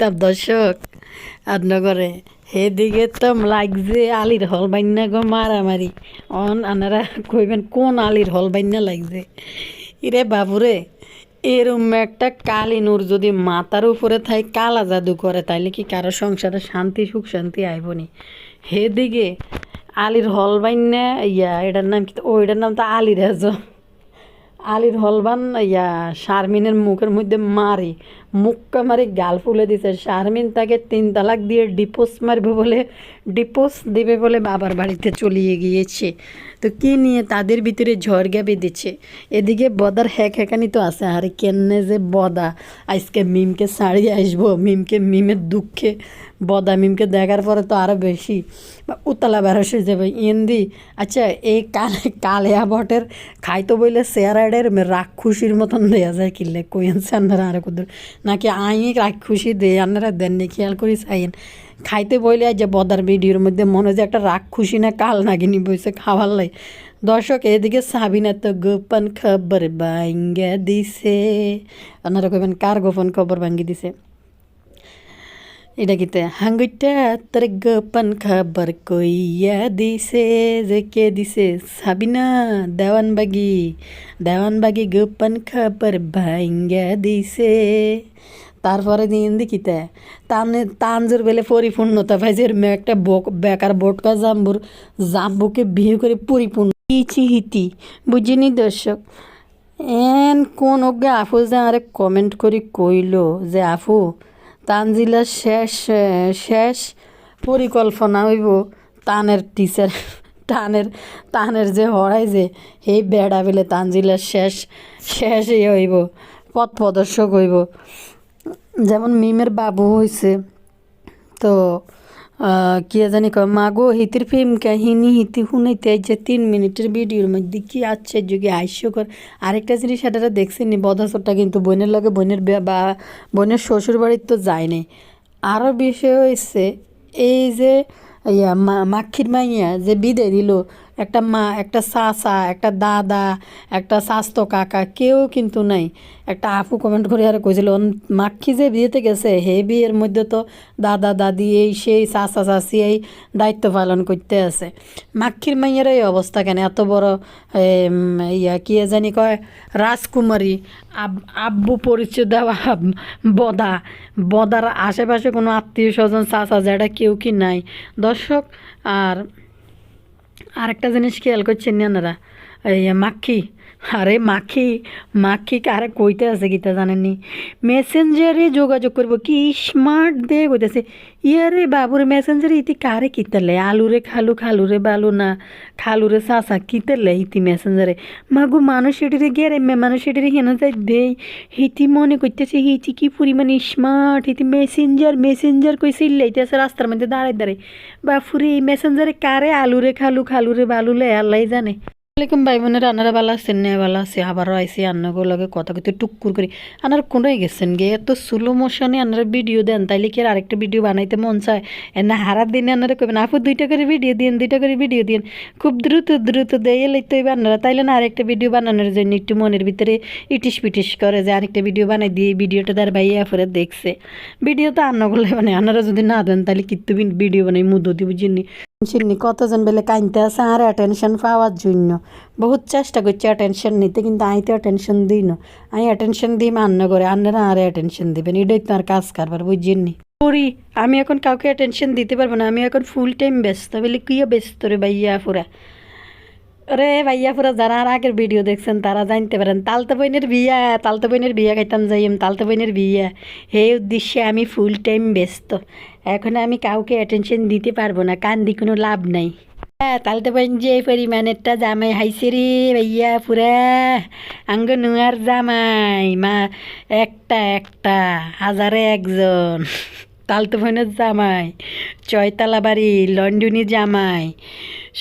তার দর্শক আর নগরে সেদিকে তো লাগছে আলির হল বাইন্যা গো মারামারি। অন আনারা কইবেন, কোন আলির হল বাইন্যা লাগছে? ইরে বাবুরে, এরম একটা কালি নূর যদি মাথার উপরে থাই কালা জাদু করে, তাইলে কি কারও সংসারে শান্তি, সুখ শান্তি আইবনি? সেদিকে আলির হল বাইন্যা ইয়া, এটার নাম কি? ও, এটার নাম তো আলির হেজ আলির হলবান ইয়া, শারমিনের মুখের মধ্যে মারি। মুখটা মারি গাল ফুলে দিছে। শারমিন তাকে তিন তালাক দিয়ে ডিপোস মারবে বলে, ডিপোস দেবে বলে বাবার বাড়িতে চলিয়ে গিয়েছে। তো কি নিয়ে তাদের ভিতরে ঝড়গা বেঁধেছে এদিকে বদার হ্যাক হ্যাকানি তো আছে। আরে কেনে যে বদা। আজকে মিমকে ছাড়িয়ে আসব। মিমকে মিমের দুঃখে। বদা মিমকে দেখার পরে তো আরও বেশি বা উতলা বেরোস যাবে। ইন্দি আচ্ছা এই কালে কালিয়া বটের খাইতো বইলে চেয়ারাডের রাক্ষুসির মতন দেয়া যায় কিনলে কইয়াছে আপনারা আরে কুদুর নাকি আই রাক্ষুসি দে, আপনারা দেননি খেয়াল করি চাইন খাইতে বইলে যে বদার ভিডিওর মধ্যে মনে হয় যে একটা রাক্ষুসি না, কাল নাগিনি বইছে খাবার লাই। দর্শক, এদিকে সাবিনা তো গোপন খবর ভাঙ্গা দিছে। আপনারা কইবেন, কার গোপন খবর ভাঙ্গি দিছে? এটা কিতে হাঙ্গুইটা তোর গোপন খবর কইয়া দিছে যে কে দিছে সাবিনা দেওয়ানবাগি দেওয়ানবাগি গোপন খবর ভাঙ্গা দিছে তারপরে দিন দেখিতে তানে তানজোর বেলে পরিপূর্ণতা পাইছে এরম একটা বক বেকার বোটকা জাম্বুর জাম্বুকে বিয়ে করে পরিপূর্ণ ইচি হিতি বুঝিনি দর্শক এন কোন অজ্ঞা আফু যে আরে কমেন্ট করি কইল যে আফু তানজিলার শেষ শেষ পরিকল্পনা হইব তানের টিচার টানের তানের যে হরাই যে, সেই বেড়া বেলে তানজিলার শেষ শেষ ইয়ে হইব, পথ প্রদর্শক হইব। যেমন মিমের বাবু হয়েছে তো কি জানি কয় মাগো হিতির ফিম কাহিনী হিতি শুনাইতে যে তিন মিনিটের ভিডিওর মধ্যে কি যুগে হাস্যকর আরেকটা জিনিস সেটা দেখছেনি বদাসরটা কিন্তু বোনের লগে বোনের বা বোনের শ্বশুর বাড়ির তো যায় নাই আরও বিষয় হয়েছে এই যে ইয়া মাক্ষির মাইয়া যে বিদায় দিল একটা মা, একটা চাচা, একটা দাদা, একটা স্বাস্থ্য কাকা, কেউ কিন্তু নাই। একটা আপু কমেন্ট করে আর কইছিল, "অন, মাক্ষি যে বিয়েতে গেছে, হে বিয়ের মধ্যে তো দাদা, দাদি, এই সেই চাচা, চাচি, এই দায়িত্ব পালন করতে আছে। মাক্ষির মাইয়ের এই অবস্থা কেন? এত বড় ইয়া, কি জানি কয়, রাজকুমারী, আব- আব্বু পরিচয় দেওয়া বদা, বদার আশেপাশে কোনো আত্মীয় স্বজন, চাচা যেটা কেউ কি নাই? দর্শক, আর আরেকটা জিনিস খেয়াল করছেন না আপনারা? এই আরে মাখি মাখি কারে কইতে আছে গীতা জানেননি? মেসেঞ্জারে যোগাযোগ করব, কি স্মার্ট দে কইতেছে। ইয়ারে বাবুরে মেসেঞ্জারে ইতি কারে কিতালে আলুরে খালু, খালুরে বালু না, খালুরে চাচা কিতালে ইতি মেসেঞ্জারে মাগু মানুষ এটিরে গেরে, মে মানুষ এটিরে হেন যাই দেই। হিতি মনে করতেছে হিতি কি পরিমাণে স্মার্ট হিতি মেসেঞ্জার মেসেঞ্জার কই সিল্লাইতেছে রাস্তার মধ্যে দাঁড়াই দাঁড়াই বাপুরে এই মেসেঞ্জারে কারে আলুরে খালু, খালুরে বালুলে আল্লাহ জানে। আসসালামাইকুম ভাই বোনের আনারা বালা আছেন নে আবারও আইসি আন্নাগো লগে কথা কইতে টুকুর করি। আনার কোনোই গেছেন গে? এত স্লো মোশনে আনারা ভিডিও দেন, তাইলে কি আর আরেকটা ভিডিও বানাইতে মন চায়? এনা হারার দিনে আনারা কইবেন, আপু, দুইটা করে ভিডিও দিন দুইটা করে ভিডিও দিন খুব দ্রুত দ্রুত দেয়, এলেই তো এবার আনারা। তাইলে না আরেকটা ভিডিও বানানোর জন্য একটু মনের ভিতরে ইটিস পিটিস করে যে আরেকটা ভিডিও বানাই দিয়ে ভিডিওটা তার ভাইয়া পরে দেখছে। ভিডিও তো আন্নাগুলো মানে আনারা যদি না দেন তাহলে কিন্তু ভিডিও বানাই মুদো জিনিস চিনি, কতজন বেলে কাইনতে আছে, আর অ্যাটেনশন পাওয়ার জন্য। বহুত চেষ্টা করছি অ্যাটেনশন নিতে, কিন্তু আমি তো অ্যাটেনশন দিই না। আমি অ্যাটেনশন দিই আন্ন করে, আন্নারা আর অ্যাটেনশন দিবেন, এটাই তো আর কাজ কারবার বুঝছেননি করি আমি এখন কাউকে অ্যাটেনশন দিতে পারব না, আমি এখন ফুল টাইম ব্যস্ত, বলে কিও ব্যস্ত রে ভাইয়া পুরা রে ভাইয়া পুরা যারা আর আগের ভিডিও দেখছেন, তারা জানতে পারেন, তালতা বইনের বিয়া, তালতা বইনের বিয়া খাইতাম যাইম, তালতা বইনের বিয়া। সেই উদ্দেশ্যে আমি ফুল টাইম ব্যস্ত। এখন আমি কাউকে অ্যাটেনশন দিতে পারব না, কান্দি কোনো লাভ নাই। হ্যাঁ তালতে বইন যে পরিমাণেরটা জামাই হাইছে রে ভাইয়া, পুরা। আঙ্গ নুয়ার জামাই, মা, একটা একটা, হাজারে একজন। তালতো বোনের জামাই চয়তলা বাড়ি, লন্ডনি জামাই,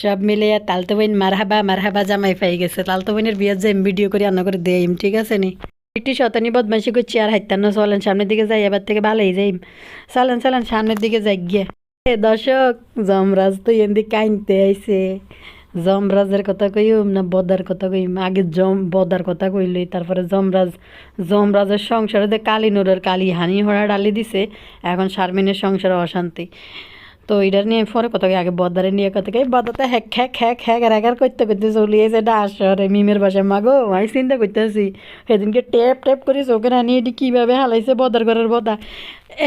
সব মিলে তালতো বোন মারহাবা মারহাবা জামাই পাই গেছে। তালতো বোনের বিয়ের যে ভিডিও করে রান্না করে দেইম ঠিক আছে নি? একটু শতানি বদমাইশি করছি আর হাইতান্ন চলেন সামনের দিকে যাই, এবার থেকে ভালোই যাই চলেন চলেন, সামনের দিকে যাই গিয়ে। দর্শক জমরাজ তো এমনি কাইনতে আইছে। যমরাজের কথা কইম না বদার কথা কইম? আগে জম বদার কথা কইলই, তারপরে যমরাজ। যমরাজের সংসারে কালী নোরের কালী হানি হড়া ডালি দিছে, এখন শারমিনের সংসারে অশান্তি। তো এটা নিয়ে পরে কত আগে বদারে নিয়ে কত বদাতে হ্যাক হ্যাক হ্যাক হ্যাক রেগার করতে করতে চলিয়েছে এটা আসরে মিমের বাসায়। মাগো, আমি চিন্তা করতেছি, সেদিনকে টেপ টেপ করে চোখে আনি এটি কীভাবে হালাইছে বদার ঘরের বদা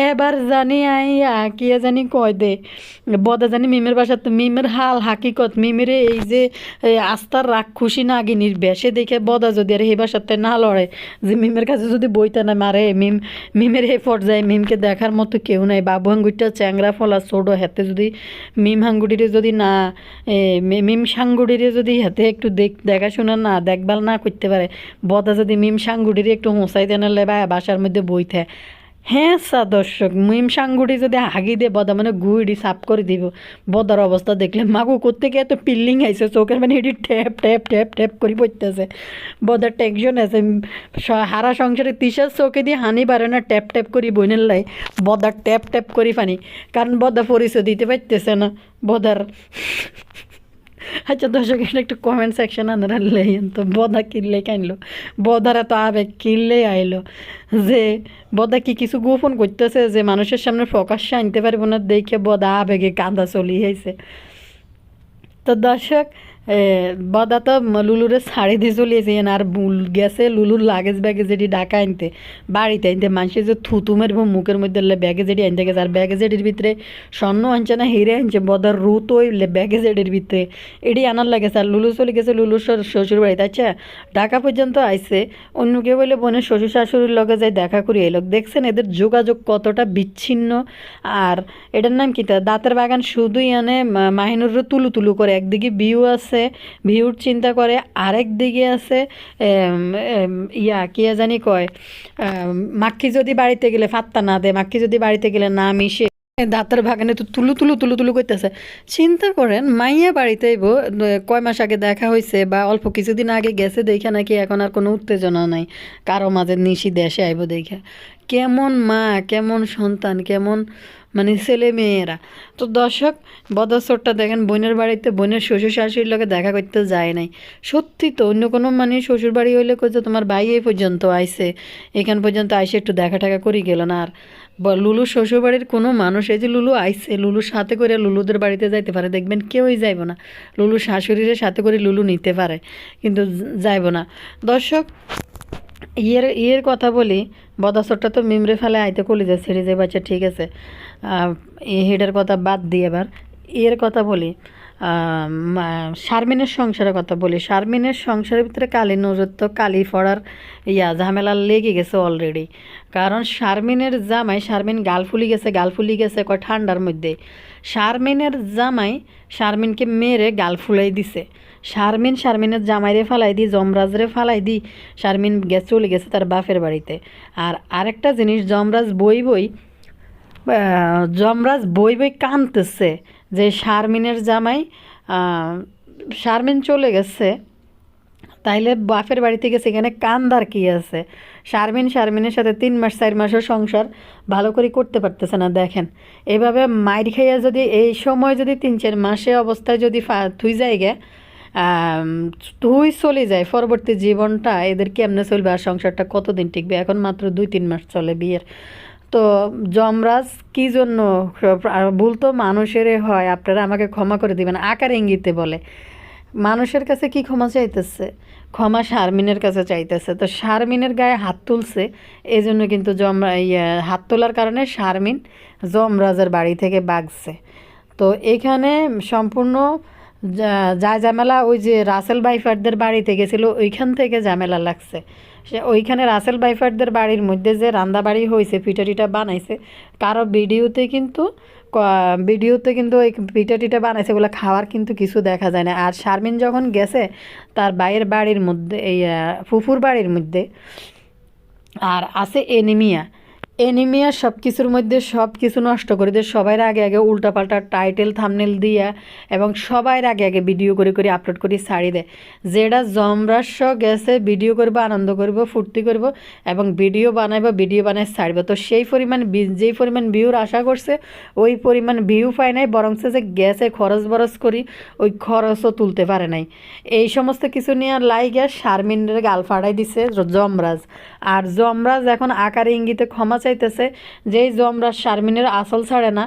এবার জানি আইয়া কি জানি কয় দে। বদা জানি মিমের বাসা তো মিমের হাল হাকিকত, মিমের এই যে আস্থার রাগ খুশি নাগিনীর বেশে দেখে বদা যদি আর এই বাসাতে না লড়ে, যে মিমের কাছে যদি বইতে না মারে, মিম মিমের এই পর্যায়ে মিমকে দেখার মতো কেউ নাই। বাবু হাঙ্গুটিটা চ্যাংরা ফলা ছোটো হাতে যদি মিম হাঙ্গুটিরে যদি না মিম সাঙ্গুটিরে যদি হাতে একটু দেখ দেখাশোনা না, দেখভাল না করতে পারে, বদা যদি মিম সাঙ্গুটিরে একটু হোঁসাইতে নালে বা বাসার মধ্যে বইতে হ্যাঁ সা দর্শক মিম সাঙ্গুটি যদি হাগি দিয়ে বদা মানে গুইডি সাফ করে দিব। বদার অবস্থা দেখলে মাগু গিয়ে এত পিল্লিং আইছে, চোখের মানে এটি ট্যাপ ট্যাপ ট্যাপ ট্যাপ করে পড়তেছে। বদার টেনশন আছে হারা সংসারে তিসার চোখে দিয়ে হানি পারে না ট্যাপ ট্যাপ করি বইনের লাই। বদার ট্যাপ ট্যাপ করি ফানি। কারণ বদা পরিচয় দিতে পারতেছে না, বদার। আচ্ছা দর্শক এটা একটু কমেন্ট সেকশন আনারা লেন তো, বদা কিনলে কিনলো? বদারা তো আবেগ কিনলে আইলো যে, বদা কি কিছু গোপন করতেছে যে, মানুষের সামনে প্রকাশ্যে আনতে পারব না, দেখে বদা আবেগে কাঁদা চলিয়েছে তো দর্শক বদা তো লুলুরে শাড়ি দিয়ে চলিয়েছে আর বুল গেছে, লুলুর লাগেজ ব্যাগেজ এটি ডাকা আনতে। বাড়িতে আনতে মানুষের যে থুতু মারবো, মুখের মধ্যে ব্যাগে এটি আনতে গেছে, আর ব্যাগেজ এটির ভিতরে স্বর্ণ আনছে না, হিরে আনছে, বদার রুত ওই ব্যাগে এটির ভিতরে। এটি আনার লাগে আর লুলু চলে গেছে লুলুর শ্বশুর- বাড়িতে। আচ্ছা ঢাকা পর্যন্ত আইসে অন্য কেউ বলে বোনের শ্বশুর শাশুড়ির লগে যাই দেখা করি এলোক দেখছেন এদের যোগাযোগ কতটা বিচ্ছিন্ন? আর এটার নাম কি তা? দাঁতের বাগান শুধুই আনে মাহিনুর তুলু তুলু করে, একদিকে ভিউ আছে ভিউর চিন্তা করে আরেক দিকে আছে ইয়া, কি জানি কয় মাক্কি যদি বাড়িতে গেলে ফাত্তা না দেয় মাক্কি যদি বাড়িতে গেলে না মিশে দাঁতের বাগানে তো তুলু তুলু তুলু তুলু করতেছে চিন্তা করেন মাইয়া বাড়িতে কয় মাস আগে দেখা হয়েছে বা অল্প কিছুদিন আগে গেছে, দেখে নাকি এখন আর কোনো উত্তেজনা নাই, কারও মাঝে নিশি দেশে আইব দেখে। কেমন মা, কেমন সন্তান, কেমন মানে ছেলে মেয়েরা। তো দর্শক বদসরটা দেখেন, বোনের বাড়িতে বোনের শ্বশুর শাশুড়ির লোকে দেখা করতে যায় নাই। সত্যি তো, অন্য কোনো মানে শ্বশুর বাড়ি হইলে কইছে তোমার ভাই এই পর্যন্ত আইসে এখান পর্যন্ত আইসে একটু দেখা টাকা করি গেল না। আর ব- লুলুর শ্বশুর বাড়ির কোনো মানুষ, এই যে লুলু আইসে লুলুর সাথে করে লুলুদের বাড়িতে যাইতে পারে, দেখবেন কেউই যাইব না। লুলু শাশুড়ির সাথে করে লুলু নিতে পারে, কিন্তু যাইব না। দর্শক ইয়ের ইয়ের কথা বলি, বদাসরটা তো মিমরে ফেলে আইতে কলিজা ছেড়ে যে বাচ্চা ঠিক আছে। হেডের কথা বাদ দিয়ে এবার। এর কথা বলি শারমিনের সংসারের কথা বলি। শারমিনের সংসারের ভিতরে কালী তো কালী ফড়ার ইয়া, ঝামেলা লেগে গেছে অলরেডি কারণ শারমিনের জামাই, শারমিন গাল ফুলি গেছে, গাল ফুলি গেছে কয় ঠান্ডার মধ্যে। শারমিনের জামাই শারমিনকে মেরে গাল ফুলাই দিছে। শারমিন শারমিনের জামাইরে ফালাই দি যমরাজরে ফালাই দি শারমিন গেছে চলে গেছে তার বাপের বাড়িতে। আর আরেকটা জিনিস যমরাজ বই বই আহ, যমরাজ বই বই কানতেছে যে শারমিনের জামাই শারমিন চলে গেছে তাইলে বাপের বাড়িতে গেছে এখানে কান্দার কি আছে? শারমিন শারমিনের সাথে তিন মাস চার মাসের সংসার ভালো করে করতে পারতেছে না দেখেন। এভাবে মাইর খাইয়া যদি এই সময় যদি তিন চার মাসে অবস্থায় যদি থুই যায় তুই চলে যায় পরবর্তী জীবনটা এদের কেমনে চলবে আর সংসারটা কতদিন টিকবে? এখন মাত্র দুই তিন মাস চলে বিয়ের। তো যমরাজ, কি জন্য? ভুল তো মানুষেরই হয়, আপনারা আমাকে ক্ষমা করে দিবেন। আকার ইঙ্গিতে বলে। মানুষের কাছে কি ক্ষমা চাইতেছে? ক্ষমা শারমিনের কাছে চাইতেছে। তো শারমিনের গায়ে হাত তুলছে এই জন্য কিন্তু জমরা ইয়ে হাত তোলার কারণে শারমিন যমরাজের বাড়ি থেকে বাগছে। তো এখানে সম্পূর্ণ যা- ঝামেলা, ওই যে রাসেল বাইফারদের বাড়িতে গেছিল, ওইখান থেকে ঝামেলা লাগছে। সে ওইখানে রাসেল বাইফারদের বাড়ির মধ্যে যে রান্না বাড়ি হয়েছে, পিঠাটিটা বানাইছে, কারও ভিডিওতে কিন্তু ভিডিওতে কিন্তু ওই পিঠাটিটা বানাইছে ওগুলো খাওয়ার কিন্তু কিছু দেখা যায় না। আর শারমিন যখন গেছে, তার বাইয়ের বাড়ির মধ্যে, এই ফুফুর বাড়ির মধ্যে, আর আছে এনিমিয়া। এনিমিয়া সব কিছুর মধ্যে সব কিছু নষ্ট করে দিয়ে সবাই আগে আগে উল্টাপাল্টা টাইটেল থামনেল দিয়া এবং সবাই আগে আগে ভিডিও করে করে আপলোড করি ছাড়ি দেয়। যেটা জমরাস্য গেছে ভিডিও করব, আনন্দ করব, ফুর্তি করব এবং ভিডিও বানাইব ভিডিও বানাই ছাড়ব। তো সেই পরিমাণ যেই পরিমাণ ভিউর আশা করছে, ওই পরিমাণ ভিউ পায় নাই বরং যে গ্যাসে খরচ বরচ করি, ওই খরচও তুলতে পারে নাই। এই সমস্ত কিছু নিয়ে লাইগে শারমিনের গাল ফাড়াই দিছে জমরাজ আর জমরাজ এখন আকারে ইঙ্গিতে ক্ষমা চাইতেছে যে জমরা শারমিনের আসল ছাড়ে না।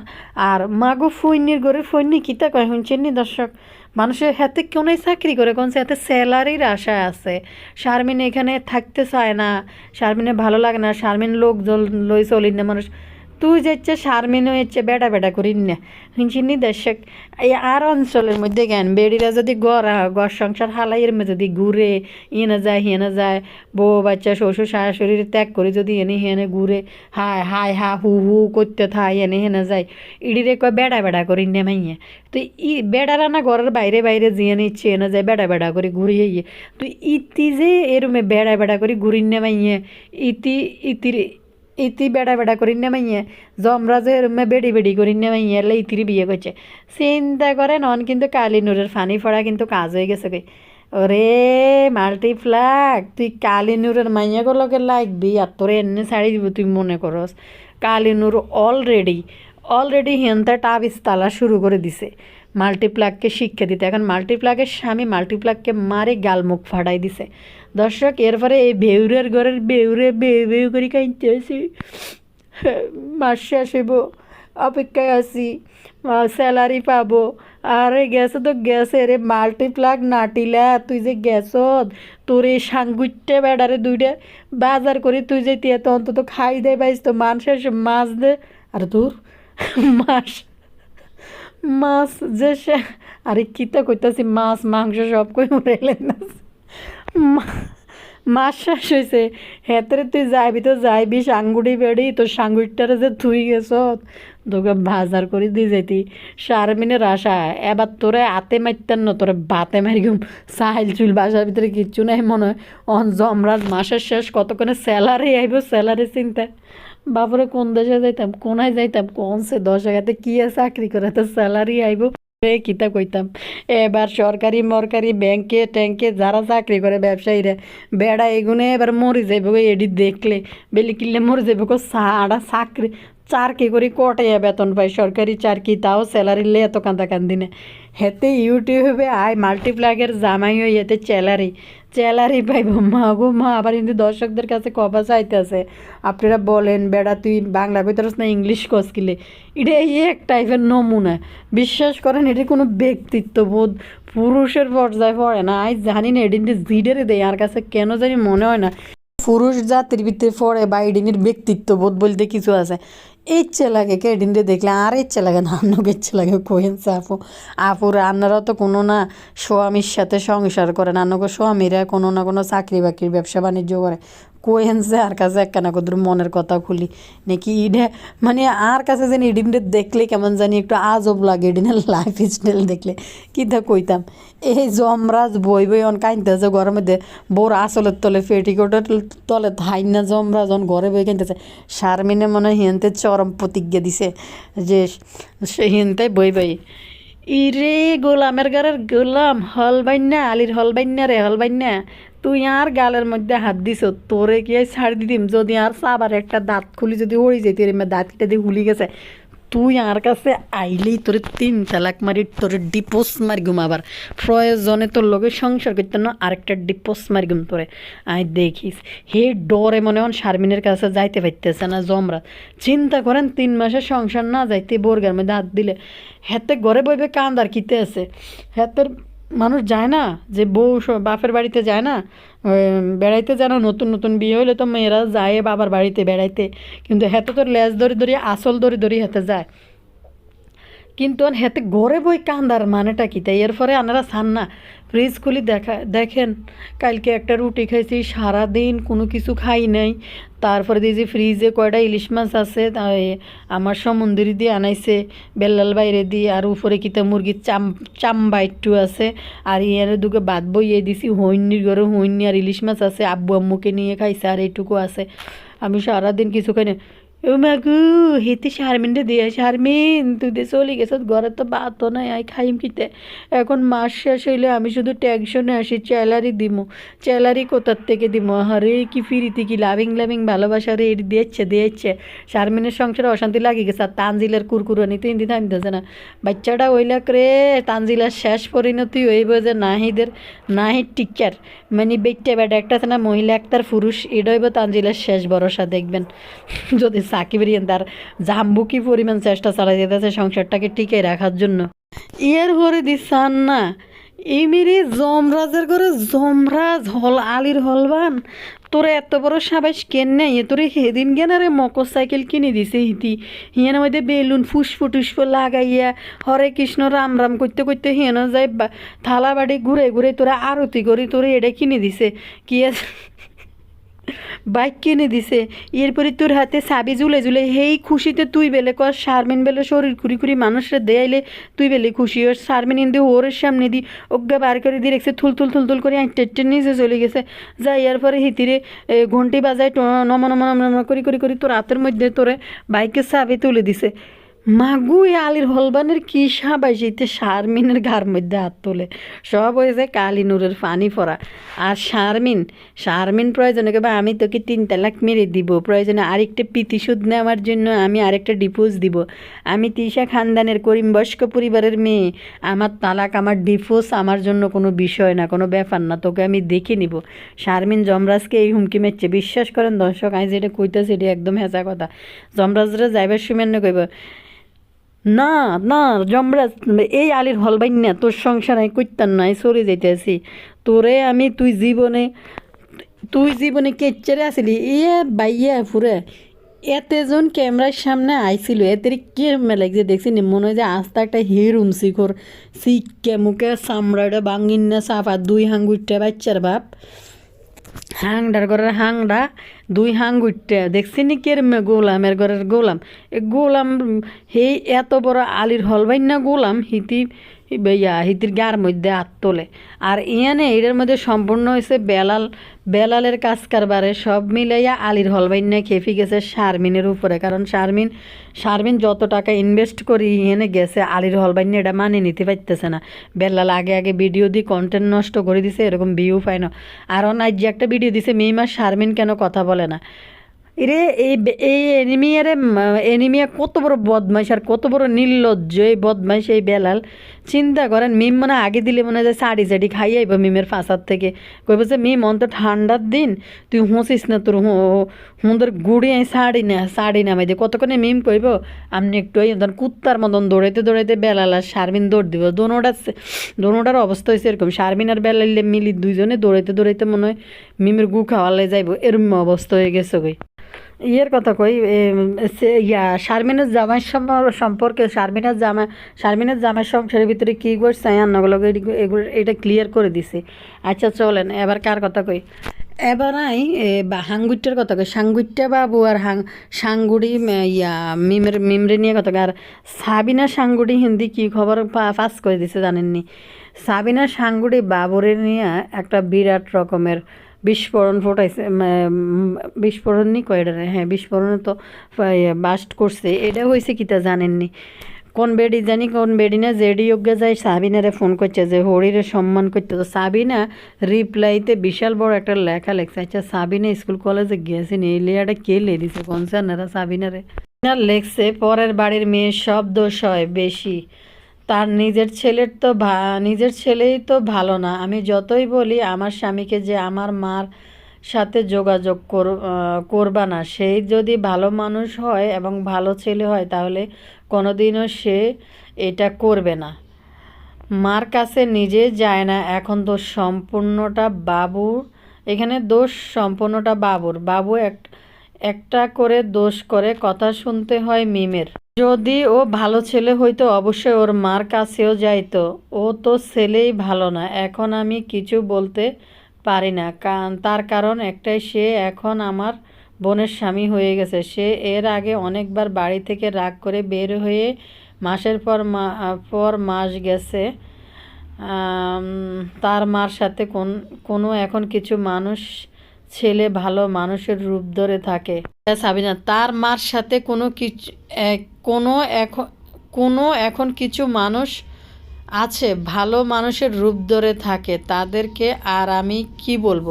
আর মাগো ফৈনির গরে ফৈনি কিতা কয় শুনছেন নি দর্শক? মানুষের হাতে কোনোই চাকরি করে, কোন হাতে স্যালারির আশায় আছে। শারমিন এখানে থাকতে চায় না শারমিনে ভালো লাগে না, শারমিন লোক লই চলি না মানুষ। তুই যাচ্ছে শারমিনও হচ্ছে বেটা বেটা করিন না হিনছিনি দর্শক এই আর অঞ্চলের মধ্যে জ্ঞান বেড়িরা যদি গড় গড় সংসার হালাইয়ের মধ্যে যদি ঘুরে ইয়ে যায় হিয়ে যায়, বউ, বাচ্চা, শ্বশুর, শাশুড়ির ত্যাগ করে যদি এনে হেনে ঘুরে, হায় হায়, হা, হু হু করতে থাই এনে হেনে যায়, ইডিরে কয় বেড়া বেড়া করি নে মাইয়ে। তো ই বেড়ারা না ঘরের বাইরে বাইরে জিয়ে নিচ্ছে এনে যায়, বেড়া বেড়া করে ঘুরি হইয়ে তো ইতি যে এরমে বেড়া বেড়া করে ঘুরি নে মাইয়ে, ইতি, ইতির ইতি বেড়া বেড়া করি নেমাইয়ে জমরাজে রুমে বেড়ি বেড়ি করি নেমাইয়ে এলে ইতির বিয়ে করছে। চিন্তা করে নন, কিন্তু কালী নূরের ফানি ফড়া কিন্তু কাজ হয়ে গেছে কই। ওরে মাল্টিপ্লাক তুই কালী নূরের মাইয়াগুলোকে লগে লাগবি, আর তোর এনে ছাড়ি দিব তুই মনে করস। কালী নূর অলরেডি অলরেডি হেনতে টাব ইস্তালা শুরু করে দিছে। মাল্টিপ্লাককে শিক্ষা দিতে। এখন মাল্টিপ্লাকের স্বামী মাল্টিপ্লাককে মারে গাল মুখ ফাটাই দিছে। দর্শক, এরপরে এই বেউরের ঘরের বেউরে বেউ বেউ করে কাইতে আসি। মাস হইব, অপেক্ষায় আছি স্যালারি পাবো। আরে গেছে তো গেছে রে মাল্টিপ্লাক নাটিলা তুই যে গেছত তোর এই সাঙ্গুইটে বেড়ারে দুইটা। বাজার করে তুই যে তিয়া তো অন্তত খাই দে পাইস তো মানুষের মাছ দে। আর তোর মাছ মাছ যে সে, আরে কিতা কইতাছি, মাছ, মাংস সব কই উড়াইলেন না মা- মাস শেষ হয়েছে হেতরে তুই যাইবি তো যাইবি, সাঙ্গুড়ি বেড়ি, তোর সাঙ্গুড়িটারে যে থুই গেছ তোকে বাজার করে দিয়ে যাইতি। শারমিনের আশা, এবার তোরে আতে মারতেন না, তোরে বাতে মারি গুম সাহিল চুল বাসার ভিতরে কিচ্ছু নাই মনে হয়। অন জমরাজ মাসের শেষ কতক্ষণে স্যালারি আইব, স্যালারি চিন্তা। বাপরে কোন দেশে যাইতাম, কোনায় যাইতাম, কোন সে দশ জায়গাতে কি চাকরি করে তো স্যালারি আইব। কিতা কইতাম, এবার সরকারি মরকারি ব্যাংকে ট্যাঙ্কে যারা চাকরি করে ব্যবসায়ীরা, বেড়া এগুনে এবার মরে যাইব এডি দেখলে। বেলি কিনলে মরে যাইব সাড়া চাকরি, চারকি করে কটাইয়া বেতন পাই, সরকারি চারকি, তাও স্যালারি লে এত কান্দা কান্দিনে হেতে ইউটিউবে আয় মাল্টিপ্লাগের জামাই হই এতে চ্যালারি চ্যালারি পাইব। মা গো, মা, আবার কিন্তু দর্শকদের কাছে কবা চাইতেছে। আপনারা বলেন, বেড়া, তুই বাংলা কইতারস না ইংলিশ কস কিলে? এটা এই এক টাইপের নমুনা। বিশ্বাস করেন, এটা কোনো ব্যক্তিত্ব বোধ পুরুষের পর্যায়ে পড়ে না। আই জানি না, এদিন জিডেরে দেয়, আর কাছে কেন জানি মনে হয় না। পুরুষ জাতির ভিতরে পড়ে বা এডিনের ব্যক্তিত্ববোধ বলতে কিছু আছে। ইচ্ছে লাগে কে এডিনরে দেখলে? আর ইচ্ছে লাগে না। অন্যকে ইচ্ছে লাগে? কোয়েন আপু। আপুর রান্নারা তো কোনো না স্বামীর সাথে সংসার করে না। অন্যকে স্বামীরা কোনো না কোনো চাকরি বাকরির ব্যবসা বাণিজ্য করে। কোয়েন্সে আর কাছে একখানা কদর মনের কথা খুলি। নাকি ইডে মানে আর কাছে জানি ইডিনরে দেখলে কেমন জানি একটু আজব লাগে ইডিনের লাইফ স্টাইল দেখলে। কিতা কইতাম? এই জমরাজ বই বই অন কাইনতেছে ঘরের মধ্যে বোর আসলের তলে পেটিকোটের তলে ধাই না জমরাজ অন ঘরে বই কাইনতেছে শারমিনে মনে হিনতে চরম প্রতিজ্ঞা দিছে, যে সে হিনতে বই বই। ইরে গোলামের গারের গোলাম, হল বাইন্যা আলির হল বাইন্যা রে, হল বাইন্যা তুই আর গালের মধ্যে হাত দিছ তোরে কি ছাড় দিদিম যদি আর সাবার একটা দাঁত খুলি, যদি ওড়ি যেতে রে দাঁত কেটে দিয়ে হুলি গেছে। তুই আর কাছে আইলেই তোর তিন তালাক মারি তোর ডিপোস মারিগুম আবার। প্রয়োজনে তোর লগে সংসার করতে না আরেকটা ডিপোস মারিগুম তোরে। আই দেখিস, হে ডরে মনে হন শারমিনের কাছে যাইতে পারতেছে না জমরা চিন্তা করেন তিন মাসের সংসার না যাইতে বোরগার মধ্যে হাত দিলে। হেতে ঘরে বইবে কান্দার কিতে আছে। হেতের মানুষ যায় না, যে বউ বাপের বাড়িতে যায় না বেড়াইতে যায় না, নতুন নতুন বিয়ে হলে তো মেয়েরা যায় বাবার বাড়িতে বেড়াইতে। কিন্তু হেতে তোর লেজ ধরে ধরে, আসল ধরে ধরে হেতে যায়। কিন্তু হেতে ঘরে বই কান্দার মানেটা কি? তাই এর ফলে আনারা চান না ফ্রিজ খুলি দেখা, দেখেন, কালকে একটা রুটি খাইছি, সারাদিন কোনো কিছু খাই নাই। তারপরে দিয়েছি ফ্রিজে কয়টা ইলিশ মাছ আছে আমার সমুন্দরি দিয়ে আনাইছে, বেল্লাল বাইরে দিয়ে, আর উপরে কিতা মুরগির চাম, চাম্বা একটু আছে, আর ইয়ার দুকে বাদ বইয়ে দিছি হইনির ঘরে হইনি, আর ইলিশ মাছ আছে, আব্বু আম্মুকে নিয়ে খাইছে, আর এইটুকু আছে। আমি সারাদিন কিছু খাই না ও মাগু হেতে শারমিনটা দিয়ে শারমিন তুই চলে গেছ ঘরে তো বাতো নাই আই খাইম কিতে এখন মাস শেষ হইলে আমি শুধু টেনশনে আসি চ্যালারি দিমু চ্যালারি কোথার থেকে দিমু আরে কি ফিরিতে কি লাভিং লাভিং ভালোবাসা রে এটি দিয়েছে দিয়েছে শারমিনের সংসারে অশান্তি লাগে গেছে আর তানজিলের কুরকুরানি তুই দিতে আনতেছে না বাচ্চাটা ওইলাক রে তানজিলার শেষ পরিণতি হইব যে নাহিদের নাহিদ টিচার মানে বেটে বেটা একটা আছে না মহিলা একটার পুরুষ এটা হইব তানজিলার শেষ ভরসা দেখবেন যদি সাকিবের তার জাম্বুকি পরিমাণ চেষ্টা চালাই যেতেছে সংসারটাকে টিকে রাখার জন্য। ইয়ের হরে দিসান না। এই মেরে জমরাজের করে জমরাজ হল আলির হলবান। তোরা এত বড় সাবাস কেন নাই? তোরে সেদিন কেন রে মকর সাইকেল কিনে দিছে হিতি। হিয়ানের মধ্যে বেলুন ফুসফু টুসফু লাগাইয়া হরে কৃষ্ণ রাম রাম করতে করতে হিয়ানো বা- থালা বাড়ি ঘুরে ঘুরে তোরা আরতি করি তোরে এটা কিনে দিছে। কি আছে? বাইক কিনে দিছে। এরপরে তোর হাতে সাবি ঝুলে ঝুলে হেই খুশিতে তুই বেলে কর, শারমিন বেলে শরীর খুরি খুরি মানুষরা দেয়াইলে তুই বেলে খুশি ওর শারমিন ইন্দি ওর সামনে দি ওকে বার করে দিয়ে রেখেছে, থুল থুল থুল থুল করে আইটে নিচে চলে গেছে। যাই এর পরে হিতিরে ঘন্টি বাজায় নম নম নম নম করি করি করি তোর হাতের মধ্যে তোরে বাইকের চাবি তুলে দিছে। মাগু এই আলির হলবানের কি সাবাই সেইতে শারমিনের ঘাড় মধ্যে হাত তোলে। সব হয়েছে কালী নূরের পানি পড়া আর শারমিন শারমিন প্রয়োজনে কেবা আমি তোকে তিন তালাক মেরে দিব। প্রয়োজনে আরেকটা প্রীতিশোধ নেওয়ার জন্য আমি আরেকটা ডিপোজ দিব। আমি তিশা খানদানের করিম বয়স্ক পরিবারের মেয়ে। আমার তালাক, আমার ডিভোর্স আমার জন্য কোনো বিষয় না, কোনো ব্যাপার না, তোকে আমি দেখে নিব। শারমিন জমরাজকে এই হুমকি মেরছে। বিশ্বাস করেন দর্শক, আমি যেটা কইতেছি এটা একদম হেঁচা কথা। জমরাজরা যাইবার সুমেন্য কইব না না জমরাজ এই আলির হলবাইন না তোর সংসার আমি করতাম নাই সরে যাইতেছি। তোরে আমি তুই জীবনে তুই জীবনে কেচ্চারে আসিলি ইয়ে বাইয়া ফুরে। এতেজন ক্যামেরার সামনে আইছিল এদের কে লাগছে দেখছি নি মনে হয় যে আস্তে একটা হিরুম শিখর। শিখকে মুখে চামড়াটা বাঙিন না সাফা দুই হাঙ্গুইটা বাচ্চার বাপ। হাংডার ঘরের হাংডা, দুই হাং উঠতে দেখছি নি কের গোলামের ঘরের গোলাম। এ গোলাম সেই এত বড় আলির হলবাইন না গোলাম, হিতি ইয়া, হিতির গার মধ্যে হাত তোলে আর ইয়ানে এটার মধ্যে সম্পূর্ণ হয়েছে বেলাল, বেলালের কাজ কারবারে, সব মিলাইয়া আলির হলবাইন্যা খেপি গেছে শারমিনের উপরে। কারণ শারমিন শারমিন যত টাকা ইনভেস্ট করি এনে গেছে, আলির হলবাইন্যা এটা মানে নিতে পারতেছে না। বেলাল আগে আগে ভিডিও দিয়ে কন্টেন্ট নষ্ট করে দিছে, এরকম ভিউ পায় না। আর আজ যে একটা ভিডিও দিছে মেয়ে মাস শারমিন কেন কথা বলে না? এরে এই এই এনিমিয়ারে এনিমিয়া কত বড় বদমাইশ আর কত বড় নির্লজ্জ এই বদমাইশ এই বেলাল। চিন্তা করেন মিম মানে আগে দিলে মনে হয় শাড়ি চাড়ি খাই আইব মিমের ফাঁসার থেকে। কই বলছে মিম অন্ত ঠান্ডার দিন তুই হুঁসিস না তোর হুঁদের গুড়ি আই শাড়ি না শাড়ি নামাই দিয়ে কতক্ষণে মিম কইব আপনি একটু ওই কুত্তার মতন দৌড়াইতে দৌড়াইতে বেলাল আর শারমিন দৌড় দিব। দোনোটা দোনোটার অবস্থা হয়েছে এরকম। শারমিন আর বেলাইলে মিলি দুইজনে দৌড়াইতে দৌড়াইতে মনে হয় মিমের গু খাওয়ালে যাইব। এরম অবস্থা হয়ে গেছে কই ইয়ের কথা কই ইয়া, শারমিনের জামাই সম্পর- সম্পর্কে শারমিনের জামা, শারমিনের জামাই সংসারের ভিতরে কী করছে আন্নাগুলো এগুলো, এটা ক্লিয়ার করে দিছে। আচ্ছা চলেন, এবার কার কথা কই? এবার আই বা হাঙ্গুইটার কথা কই। সাঙ্গুইটা বাবু আর হাং, সাঙ্গুড়ি ইয়া, মিমের, মিমরে নিয়ে কথা। আর সাবিনা সাঙ্গুড়ি হিন্দি কি খবর পাস করে দিছে জানেননি? সাবিনা সাঙ্গুড়ি বাবুরে নিয়ে একটা বিরাট রকমের বিস্ফোরণ ফোটাইছে বিস্ফোরণই কয় এটারে? হ্যাঁ বিস্ফোরণে তো বাস্ট করছে। এটা হয়েছে কিতা জানেননি? কোন বেডি জানি কোন বেডি না, জেডি যোগ্যে যায় সাবিনারে ফোন করছে যে, হরিরে সম্মান করতে। তো সাবিনা রিপ্লাইতে বিশাল বড় একটা লেখা লেখছে আচ্ছা সাবিনা স্কুল কলেজে গিয়েছেন এই লেয়াটা কে লে দিছে? কনসার্নারা সাবিনারে। সাবিনা লেখছে, পরের বাড়ির মেয়ের সব দোষ হয় বেশি। তার নিজের ছেলের তো নিজের ছেলেই তো ভালো না। আমি যতই বলি, আমার স্বামীকে যে আমার মার সাথে যোগাযোগ করবা না। সেই যদি ভালো মানুষ হয় এবং ভালো ছেলে হয়, তাহলে কোনোদিনও সে এটা করবে না। মার কাছে নিজে যায় না। এখন তো সম্পূর্ণটা বাবুর, এখানে দোষ সম্পূর্ণটা বাবুর। বাবু এক, একটা করে দোষ করে, কথা শুনতে হয় মিমের। যদি ও ভালো ছেলে হইতো, অবশ্যই ওর মার কাছেও যাইতো। ও তো ছেলেই ভালো না, এখন আমি কিছু বলতে পারি না। তার কারণ একটাই, সে এখন আমার বোনের স্বামী হয়ে গেছে। সে এর আগে অনেকবার বাড়ি থেকে রাগ করে বের হয়ে মাসের পর মা, পর মাস গেছে। তার মার সাথে কোন, কোনো এখন কিছু মানুষ ছেলে ভালো মানুষের রূপ ধরে থাকে। সাবিনা, তার মার সাথে কোনো কিছু কোনো এখন কোনো এখন কিছু মানুষ আছে ভালো মানুষের রূপ ধরে থাকে। তাদেরকে আর আমি কি বলব?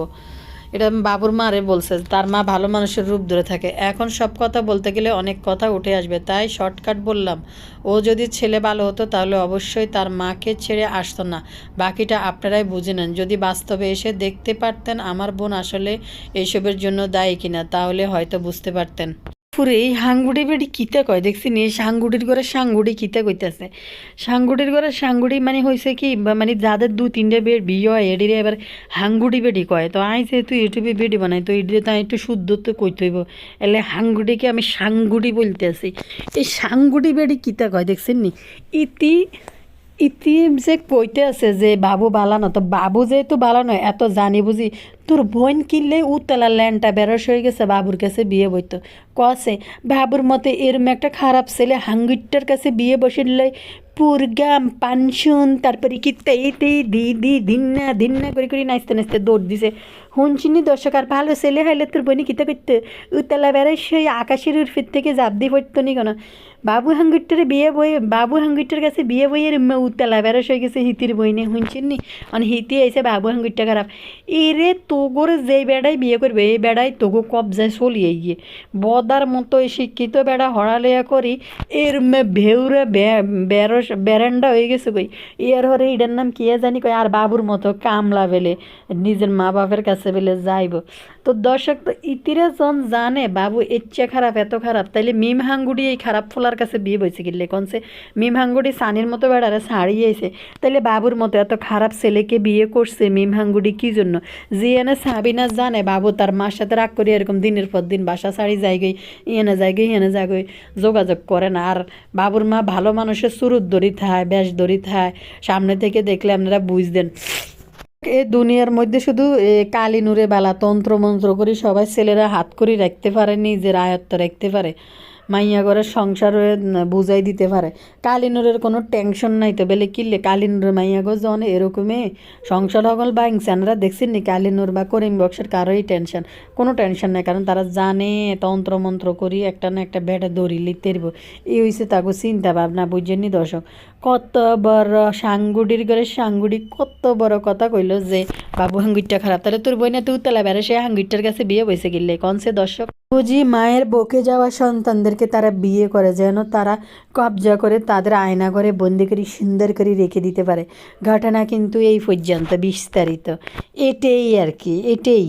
এটা বাবুর মারে বলছে, তার মা ভালো মানুষের রূপ ধরে থাকে। এখন সব কথা বলতে গেলে অনেক কথা উঠে আসবে, তাই শর্টকাট বললাম। ও যদি ছেলে ভালো হতো তাহলে অবশ্যই তার মাকে ছেড়ে আসতো না। বাকিটা আপনারাই বুঝে নেন। যদি বাস্তবে এসে দেখতে পারতেন আমার বোন আসলে এইসবের জন্য দায়ী কিনা, তাহলে হয়তো বুঝতে পারতেন। পুরে এই হাঙ্গুড়ি বেড়ি কিতা কয়? দেখছি নি সাঙ্গুড়ির ঘরে সাঙ্গুড়ি কিতা কইতাছে। সাঙ্গুড়ির ঘরে সাঙ্গুড়ি মানে হয়েছে কি মানে যাদের দু তিনটে বেড বিয়ে হয়, এডিরে এবার হাঙ্গুড়ি বেডি কয়। তো আই যেহেতু ইউটিউবে বেডি বানাই, তো এডিরে তাই একটু শুদ্ধ তো কইতে হইব। এলে হাঙ্গুড়িকে আমি সাঙ্গুড়ি বলতে আছি এই সাঙ্গুড়ি বেডি কিতা কয়? দেখছেন নি? ইতি ইতি যে কইতে আছে যে বাবু বালা না, তো বাবু যেহেতু বালা নয়, এত জানি বুঝি তোর বোন কিনলে উতলা ল্যান্ডটা বেরস হয়ে গেছে, বাবুর কাছে বিয়ে বইতো। কসে, বাবুর মতে এরম একটা খারাপ ছেলে হাঙ্গুইটার কাছে বিয়ে বসিলে পুরগাম, পানসুন, তারপরে কি তেই তেই দি দি, দিন না দিন না করে করে নাচতে নাচতে দৌড় দিছে। হুনচিনি দর্শক আর ভালো ছেলে হাইলে তোর বনি কিতা করতে? উতলা বেড়াই সেই আকাশের উর্ফির থেকে জাপ দিয়ে পড়তো নি কেন? বাবু হাঙ্গুইটারে বিয়ে বই, বাবু হাঙ্গুইটার কাছে বিয়ে বইয়ের উতলা বেড়াস হয়ে গেছে হিতির বই নে হুনছেন নি অন হিতি আইসে বাবু হাঙ্গুইটা খারাপ। এরে তোগোর যেই বেড়াই বিয়ে করবে, এই বেড়াই তোগো কবজায় চলিয়ে গিয়ে। বদার মতো এই শিক্ষিত বেড়া হড়ালেয়া করি, এর মে ভেউরে বেরস, বেরান্ডা হয়ে গেছে কই। ইয়ার হরে এটার নাম কি জানি কই, আর বাবুর মতো কামলা বেলে, নিজের মা বাপের কাছে বেলে যাইব তো দর্শক, তো ইতিরা জন জানে, বাবু ইচ্ছা খারাপ এত খারাপ তাইলে মিম হাঙ্গুড়ি এই খারাপ ফোলার কাছে বিয়ে বইছে কিনলে কনসে মিম হাঙ্গুড়ি সানির মতো বেড়ারে ছাড়িয়েছে তাইলে বাবুর মতো এত খারাপ ছেলেকে বিয়ে করছে মিম হাঙ্গুড়ি কি জন্য? জিয়ানে সাবিনা জানে, বাবু তার মার সাথে রাগ করে এরকম দিনের পর দিন বাসা ছাড়ি যায় গই ইয়েনে যায় গই ইয়েনে যায় গই যোগাযোগ করে না। আর বাবুর মা ভালো মানুষের সুরুত দড়ি থায়, বেশ দড়ি থায়। সামনে থেকে দেখলে আপনারা বুঝদেন এ দুনিয়ার মধ্যে শুধু কালী নূরে বালা তন্ত্র মন্ত্র করে সবাই ছেলেরা হাত করে রাখতে পারে, নিজের আয়ত্ত রাখতে পারে। মাইয়া ঘরের সংসার বুঝাই দিতে পারে। কালিনুরের কোনো টেনশন নাই তো, বেলে কিনলে কালিনুরের মাইয়া গো জন এরকমে সংসার সকল বাংছে আমরা দেখছেন নি কালিনুর বা করিম বক্সের কারোই টেনশন? কোনো টেনশন নাই, কারণ তারা জানে তন্ত্র মন্ত্র করি একটা না একটা বেটা দড়ি লিখতে এই হয়েছে তাকে চিন্তা ভাবনা বুঝছেননি দর্শক? কত বড় সাঙ্গুডির ঘরে সাঙ্গুডি কত বড় কথা কইলো যে, বাবু হাঙ্গুইটটা খারাপ। তাহলে তোর বই না তুই উতলা বেড়ে, সে হাঙ্গুইটটার কাছে বিয়ে বসে গেলে কনসে দর্শক? বুঝি মায়ের বকে যাওয়া সন্তানদেরকে তারা বিয়ে করে, যেন তারা কবজা করে তাদের আয়না করে বন্দি করে, সুন্দর করে রেখে দিতে পারে। ঘটনা কিন্তু এই পর্যন্ত বিস্তারিত। এটাই আর কি, এটাই।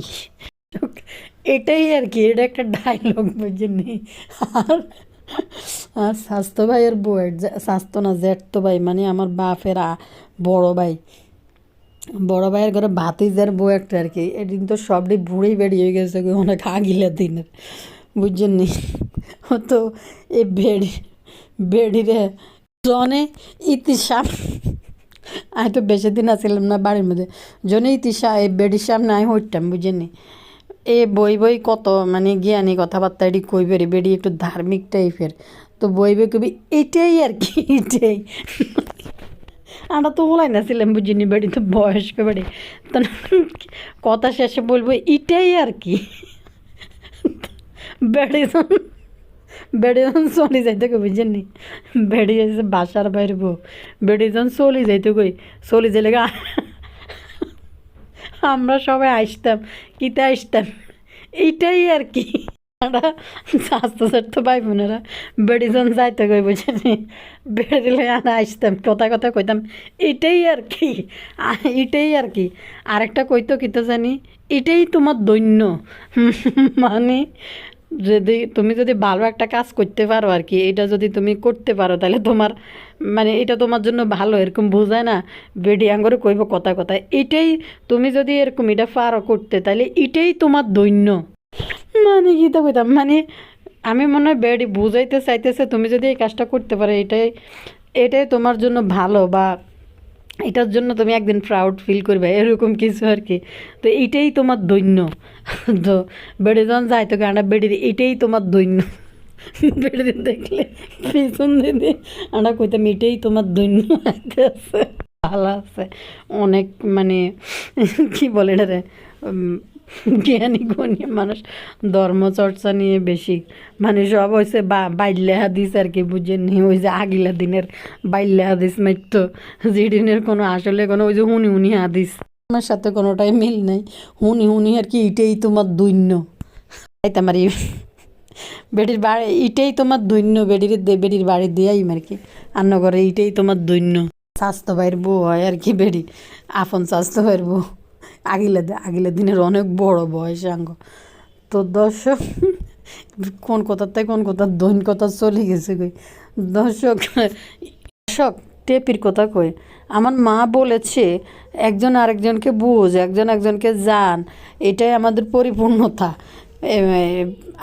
এটাই আর কি, এটা একটা ডায়লগ বুঝিনি। আর আর স্বাস্থ্য ভাইয়ের বউয়ের স্বাস্থ্য না জ্যাঠতো ভাই মানে আমার বাপের বড় ভাই। বড় ভাইয়ের ঘরে ভাতিজার বউ একটা আর কি। এদিন তো সবটি বুড়েই বেরিয়ে গেছে অনেক আগিলা দিনের। বুঝছেন নি তো এই বেড়ি, বেড়িরে জনে ইতিসাম, আমি তো বেশি দিন আসছিলাম না বাড়ির মধ্যে। জনে ইতিসা এই বেডির সামনে আমি হইতাম বুঝেনি এ বই বই কত মানে জ্ঞানী কথাবার্তা এটি কইবে রে, বেডি একটু ধার্মিক টাইপের। তো বই বই কবি এটাই আর কি, এটাই। আমরা তো ওলাই নাছিলাম বুঝিনি, বেড়ি তো বয়স্ক বেড়ি। তো কথা শেষে বলব, এটাই আর কি। বেড়ি যখন বেড়ি যখন চলে যাইতে কই বুঝছেন বেড়ি বাসার বাইরে বউ। বেড়ি যখন চলে যাইতে কই, চলে যাইলে আমরা সবাই আসতাম, কিতে আসতাম, এইটাই আর কি। আমরা স্বাস্থ্য স্বার্থ ভাই বোনেরা বেড়িজন যাইতে কই বুঝেনি বেড়িলে আর আসতাম, কথা কথা কইতাম এটাই আর কি এটাই আর কি। আরেকটা কইতো কিতো জানি এটাই তোমার দৈন্য। মানে যদি তুমি যদি ভালো একটা কাজ করতে পারো আর কি, এটা যদি তুমি করতে পারো, তাহলে তোমার মানে এটা তোমার জন্য ভালো, এরকম বোঝায় না, বেডি আঙ্গরে কইব কথা কথা এটাই তুমি যদি এরকম এটা পারো করতে, তাহলে এটাই তোমার দৈন্য। মানে কি তো কইতাম মানে আমি মনে হয় বেডি বুঝাইতে চাইতেছে, তুমি যদি এই কাজটা করতে পারো, এটাই এটাই তোমার জন্য ভালো বা এটার জন্য তুমি একদিন প্রাউড ফিল করবে, এরকম কিছু আর কি। তো এইটাই তোমার দৈন্য। তো বেড়ে যখন যাই তো গানটা বেড়ে দিই এটাই তোমার দৈন্য। বেড়ে দেখলে পিছন দিদি। আমরা কইতাম, এটাই তোমার দৈন্য। ভালো আছে। অনেক মানে কি বলে এটা জ্ঞানী, গুণী মানুষ, ধর্মচর্চা নিয়ে বেশি। মানে সব হয়েছে বাইল্যা হাদিস আর কি বুঝেননি ওই যে আগিলা দিনের বাইল্যা হাদিস মাইতো যেদিনের কোনো আসলে কোনো ওই যে হুনি হুনি হাদিস। আমার সাথে কোনোটাই মিল নাই। হুনি হুনি আর কি এটাই তোমার দৈন্য। তাই এই বেডির বাড়ি, ইটাই তোমার দৈন্য, বেডির বেডির বাড়ি দিয়াই আর কি। রান্না করে ইটাই তোমার দৈন্য। স্বাস্থ্য ভাইয়ের বউ হয় আর কি বেডি। আপন স্বাস্থ্য ভাইয়ের বউ। আগিলে আগিলে দিনের অনেক বড় বয়স, আঙ্গ। তো দর্শক, কোন থেকে কোন কথার দৈন কথা চলে গেছে কই? দর্শক দর্শক, টেপির কথা কই? আমার মা বলেছে, একজন আরেকজনকে বুঝ, একজন একজনকে জান, এটাই আমাদের পরিপূর্ণতা।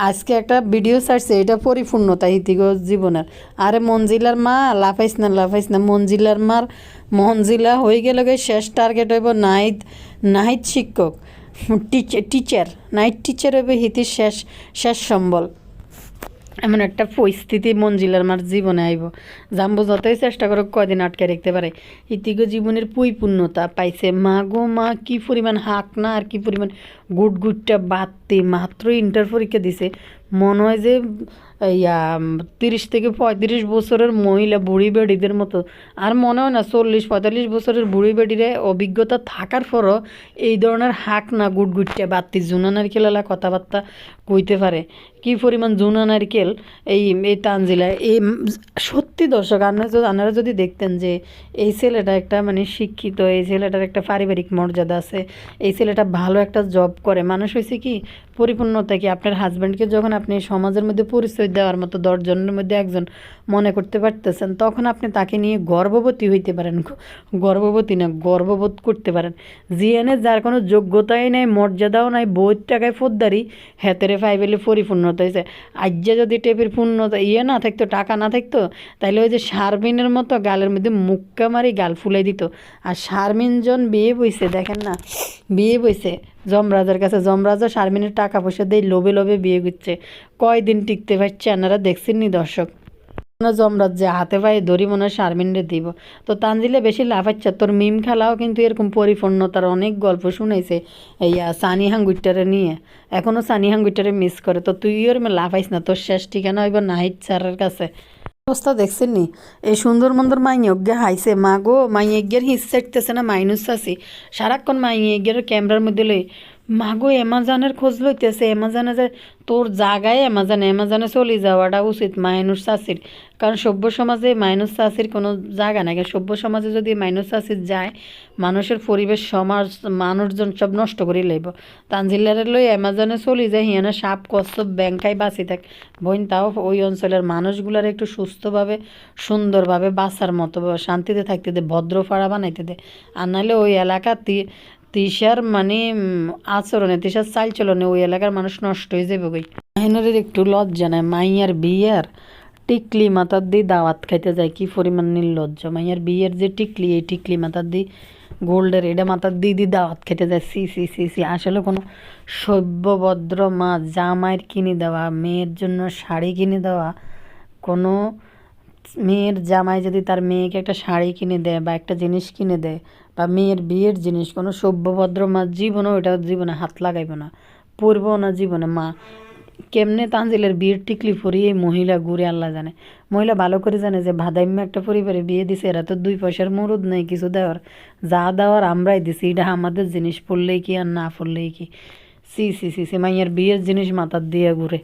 আজকে একটা ভিডিও ছাড়ছে, এটা পরিপূর্ণতা হিতিগ জীবনের। আরে মঞ্জিলার মা, লাফাইস না লাফাইস না মঞ্জিলার মার মঞ্জিলা হয়ে গেলে শেষ টার্গেট হইব নাইট। নাইট শিক্ষক টিচার নাইট টিচার হইবে হিতির শেষ শেষ সম্বল। এমন একটা পরিস্থিতি মঞ্জিলার মার জীবনে আইব। জাম্বু যতই চেষ্টা করো কয়দিন আটকে রাখতে পারে। ইতিগো জীবনের পরিপূর্ণতা পাইছে। মা গো, মা, কি পরিমাণ হাক না, আর কি পরিমাণ গুট গুটটা বাড়তে। মাত্র ইন্টার পরীক্ষা দিছে। মনে হয় যে ইয়া তিরিশ থেকে পঁয়ত্রিশ বছরের মহিলা বুড়ি বেডিদের মতো। আর মনে হয় না, চল্লিশ পঁয়তাল্লিশ বছরের বুড়ি বেডিরে অভিজ্ঞতা থাকার পরও এই ধরনের হাক না গুট গুটটা বাড়তি জুনা খেলালা কথাবার্তা কইতে পারে। কি পরিমাণ জুনা নারকেল এই এই তানজিলায়, এই, সত্যি দর্শক, আপনারা যদি দেখতেন যে এই ছেলেটা একটা মানে শিক্ষিত, এই ছেলেটার একটা পারিবারিক মর্যাদা আছে, এই ছেলেটা ভালো একটা জব করে, মানুষ হয়েছে কি পরিপূর্ণতা কি আপনার হাজব্যান্ডকে যখন আপনি সমাজের মধ্যে পরিচয় দেওয়ার মতো দশজনের মধ্যে একজন মনে করতে পারতেছেন, তখন আপনি তাকে নিয়ে গর্ভবতী হইতে পারেন, গর্ভবতী না গর্ববোধ করতে পারেন। জিএনএ যার কোনো যোগ্যতাই নাই, মর্যাদাও নাই বইয়ের টাকায় ফোদ্দারি, হেতেরে ফাইবেলে পরিপূর্ণতা হয়েছে আজ্যা যদি টেপের পূর্ণতা ইয়ে না থাকতো, টাকা না থাকতো তাহলে ওই যে শারমিনের মতো গালের মধ্যে মুক্কা মারি গাল ফুলাই দিত। আর শারমিন জন বিয়ে বইছে, দেখেন না, বিয়ে বইছে। যমরাজার কাছে যমরাজা শারমিনের টাকা পয়সা দিয়ে লোভে লোভে বিয়ে করছে। কয়দিন টিকতে পারছে আপনারা দেখছেন নি দর্শক? না, যমরাজ যে হাতে পায়ে দড়ি মনে হয় শারমিনরে দিব। তো তানজিলে বেশি লাফাচ্ছে তোর মিম খেলাও কিন্তু এরকম পরিপূর্ণতার অনেক গল্প শুনেছে এই সানি হাঙ্গুইটারে নিয়ে। এখনও সানি হাঙ্গুইটারে মিস করে। তো তুই ওর লাফাইস না, তোর শেষ ঠিকানা হইব নাহিদ স্যারের কাছে। অবস্থা দেখছেন নি এই সুন্দর মন্দর মাইয়জ্ঞে হাইছে। মা গো মাইয়জ্ঞের হিস চাইতেছে না, মাইনুস আছে। সারাক্ষণ মাইয়জ্ঞের ক্যামেরার মধ্যে লই মা গো অ্যামাজনের খোঁজ লইতেছে। অ্যামাজনে যে তোর জায়গায় অ্যামাজন, অ্যামাজনে চলে যাওয়াটা উচিত মাইনুস চাষির কারণ সভ্য সমাজে মাইনুস চাষির কোনো জায়গা নাই। সভ্য সমাজে যদি মাইনুস চাষির যায়, মানুষের পরিবেশ, সমাজ, মানুষজন সব নষ্ট করে লইব। তানজিলারে লই অ্যামাজনে চলে যায়, হিয়ানা সাপ, কচ্ছপ ব্যাংকাই বাঁচি থাক। বইন তাও ওই অঞ্চলের মানুষগুলার একটু সুস্থভাবে, সুন্দরভাবে বাঁচার মতো শান্তিতে থাকতে দে, ভদ্র ফাড়া বানাইতে দে। আর নাহলে ওই এলাকা তি- তিশার মানে আচরণে, তিশার চাল চলনে ওই এলাকার মানুষ নষ্ট হয়ে যাবে গই মাইনরের একটু লজ্জা নাই, মাইয়ার বিয়ার টিকলি মাথার দিয়ে দাওয়াত খাইতে যায়, কি পরিমাণ নির্লজ্জ। মাইয়ার বিয়ের যে টিকলি, এই টিকলি মাথার দিয়ে গোল্ডের এটা মাথার দিয়ে দাওয়াত খেতে যায়, সি সি সি সি। আসলে কোনো সভ্যভদ্র মা জামাইয়ের কিনে দেওয়া, মেয়ের জন্য শাড়ি কিনে দেওয়া, কোনো মেয়ের জামাই যদি তার মেয়েকে একটা শাড়ি কিনে দেয় বা একটা জিনিস কিনে দেয় বা মেয়ের বিয়ের জিনিস, কোনো সভ্যভদ্র মা জীবনেও এটা জীবনে হাত লাগাইব না। পরবও না জীবনে মা। কেমনে তানজিলের বিয়ের টিকলি পরিয়ে মহিলা ঘুরে আল্লাহ জানে? মহিলা ভালো করে জানে যে ভাদাইম্য একটা পরিবারে বিয়ে দিছে, এরা তো দুই পয়সার মরুদ নেই, কিছু দেওয়ার। যা দেওয়ার আমরাই দিছি, এটা আমাদের জিনিস, পড়লেই কি আর না পড়লেই কি? সি সি সি সি, মাইয়ার বিয়ের জিনিস মাথার দিয়ে ঘুরে।